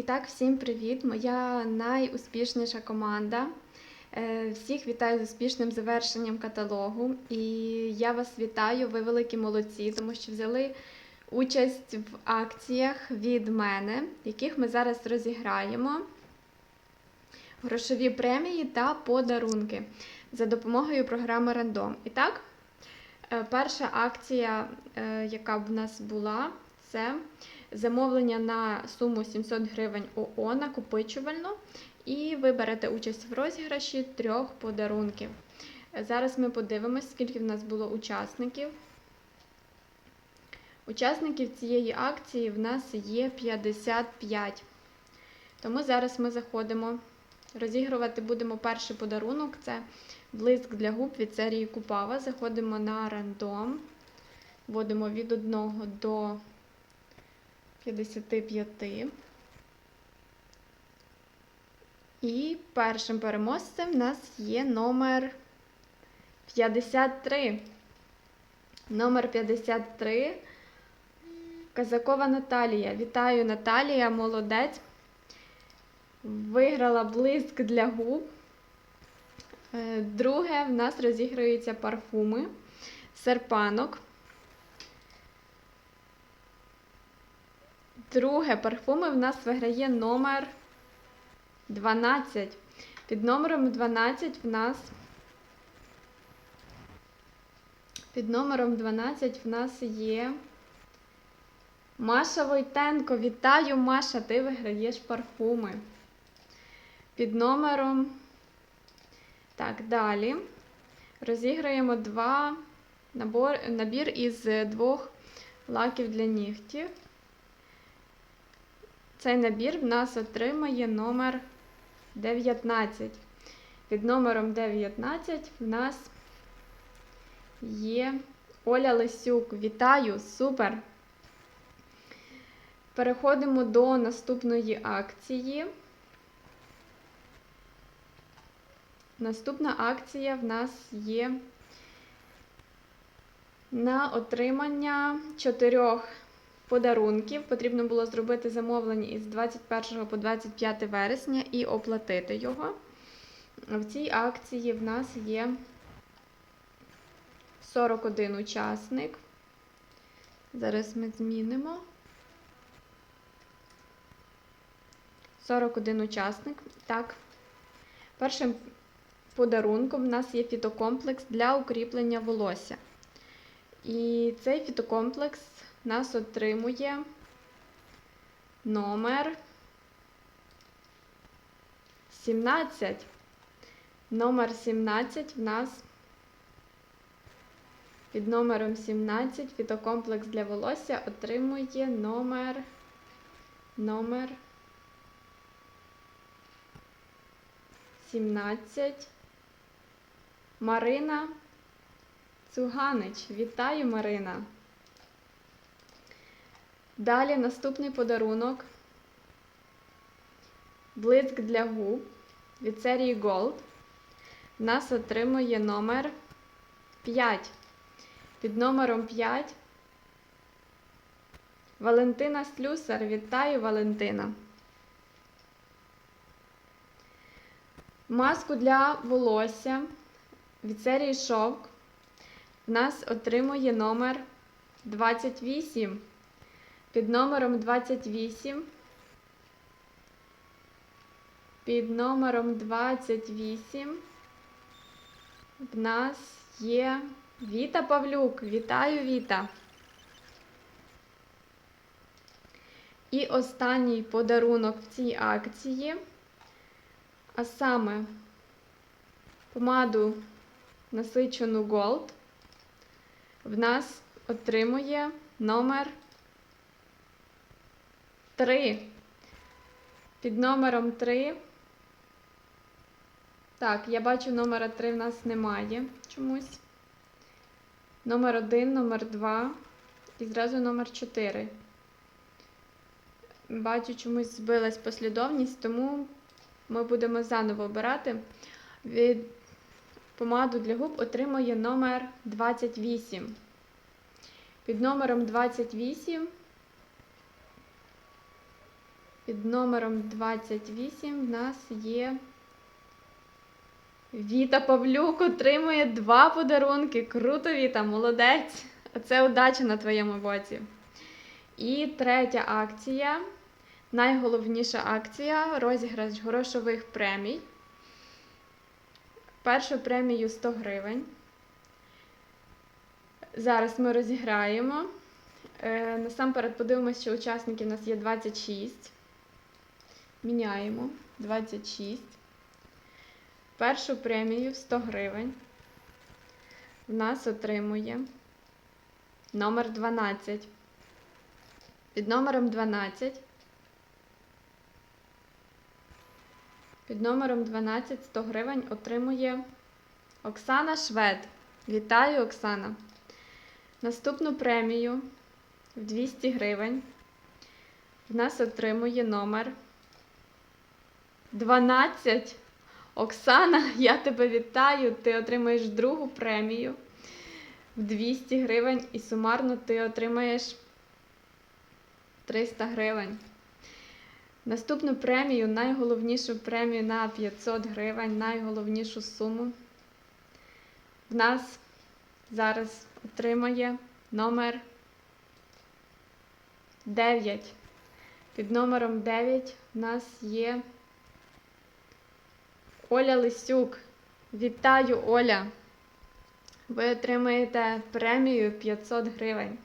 І так, всім привіт! Моя найуспішніша команда. Е, Всіх вітаю з успішним завершенням каталогу. І я вас вітаю, ви великі молодці, тому що взяли участь в акціях від мене, яких ми зараз розіграємо. Грошові премії та подарунки за допомогою програми Рандом. І так, е, перша акція, е, яка в нас була, це замовлення на суму 700 гривень ОО накопичувально, і ви берете участь в розіграші трьох подарунків. Зараз ми подивимось, скільки в нас було учасників. Учасників цієї акції в нас є 55. Тому зараз ми заходимо. Розігрувати будемо перший подарунок це блиск для губ від серії Купава. Заходимо на рандом, вводимо від 1 до 55. І першим переможцем в нас є номер 53. Номер 53. Казакова Наталія. Вітаю, Наталія, молодець. Виграла блиск для губ. Е, Друге, в нас розігруються парфуми, серпанок. Друге парфуми в нас виграє номер 12. Під номером 12 в нас. Під номером 12 в нас є Маша Войтенко. Вітаю, Маша! Ти виграєш парфуми. Під номером. Так, далі. Розіграємо два набор, набір із двох лаків для нігтів. Цей набір в нас отримає номер 19. Під номером 19 в нас є Оля Лисюк. Вітаю! Супер! Переходимо до наступної акції. Наступна акція в нас є на отримання чотирьох подарунків. Потрібно було зробити замовлення із 21 по 25 вересня і оплатити його. В цій акції в нас є 41 учасник. Зараз ми змінимо. 41 учасник. Так. Першим подарунком в нас є фітокомплекс для укріплення волосся. І цей фітокомплекс нас отримує номер 17. Номер 17 в нас під номером 17 фітокомплекс для волосся отримує номер номер 17. Марина Цуганич. Вітаю, Марина! Далі наступний подарунок. Блиск для губ від серії Gold. Нас отримує номер 5. Під номером 5. Валентина Слюсар. Вітаю, Валентина! Маску для волосся від серії Шовк нас отримує номер 28. Під номером 28. Під номером 28 в нас є Віта Павлюк. Вітаю, Віта! І останній подарунок в цій акції, а саме помаду насичену Gold, в нас отримує номер 3. Під номером 3. Так, я бачу, номера 3 в нас немає чомусь. Номер 1, номер 2 і зразу номер 4. Бачу, чомусь збилась послідовність, тому ми будемо заново обирати. Від помаду для губ отримує номер 28. Під номером 28 Під номером 28 в нас є Віта Павлюк отримує два подарунки. Круто, Віта, молодець! Це удача на твоєму боці. І третя акція. Найголовніша акція розіграш грошових премій. Першу премію 100 гривень. Зараз ми розіграємо. Е, насамперед подивимося, що учасників у нас є 26. Міняємо 26. Першу премію 100 гривень. В нас отримує номер 12. Під номером 12. Під номером 12 100 гривень отримує Оксана Швед. Вітаю, Оксана! Наступну премію в 200 гривень в нас отримує номер 12. Оксана, я тебе вітаю! Ти отримаєш другу премію в 200 гривень і сумарно ти отримаєш 300 гривень. Наступну премію, найголовнішу премію на 500 гривень, найголовнішу суму в нас зараз отримає номер 9. Під номером 9 в нас є Оля Лисюк. Вітаю, Оля! Ви отримаєте премію 500 гривень.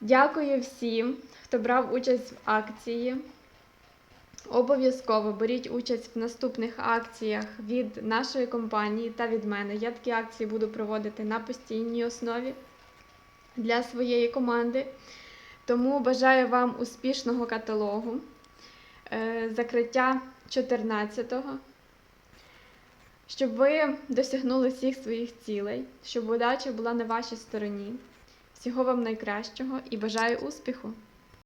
Дякую всім, хто брав участь в акції. Обов'язково беріть участь в наступних акціях від нашої компанії та від мене. Я такі акції буду проводити на постійній основі для своєї команди. Тому бажаю вам успішного каталогу, закриття 14-го, щоб ви досягнули всіх своїх цілей, щоб удача була на вашій стороні. Всього вам найкращого і бажаю успіху!